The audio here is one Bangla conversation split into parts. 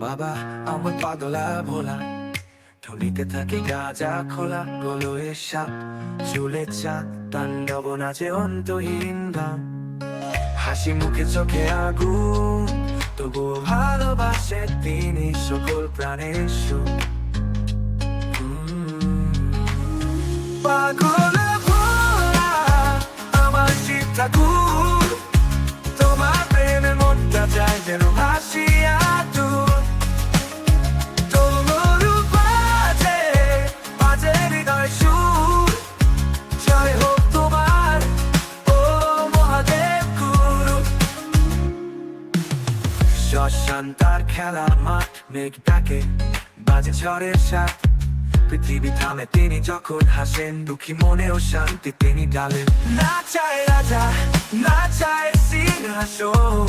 বাবা আমার পাগলা ভোলা। থাকে গাজা খোলা সাপ। চুলে চাঁদ, তাণ্ডব নাচে অন্তহীন হাসি মুখে চোখে আগুন, তবুও ভালোবাসে তিনি সকল প্রাণের সুখ। পাগল শ্মশান তার খেলার মাঠ বাজে ঝড়ের পৃথিবী থামে, তিনি যখন হাসেন, দুঃখী মনেও শান্তি তিনি ডালেন না চায় রাজা, না চায় সিংহাসন।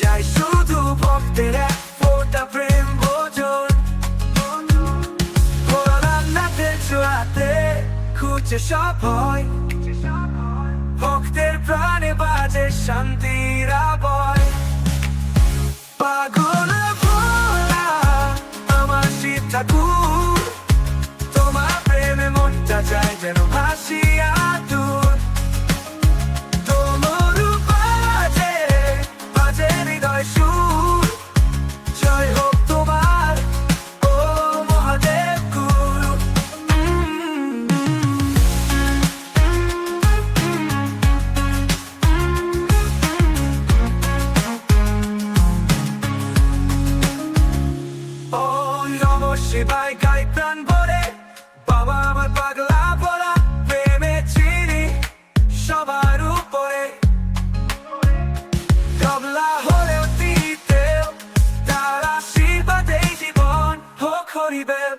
চাই শুধু ভক্তের এক ফোটা প্রেম ভোজন। ভোলানাথে চুয়াতে খুঁজে সব হয়। ভক্তের প্রাণে বাজে শান্তি। good. সেবায় গাই প্রাণ ভরে। বাবা আমার পাগলা বলা, প্রেমে চিনি সবার উপরে। তবলা হলেও দিতেও তার আশীর্বাদে জীবন হোক হরিবেল।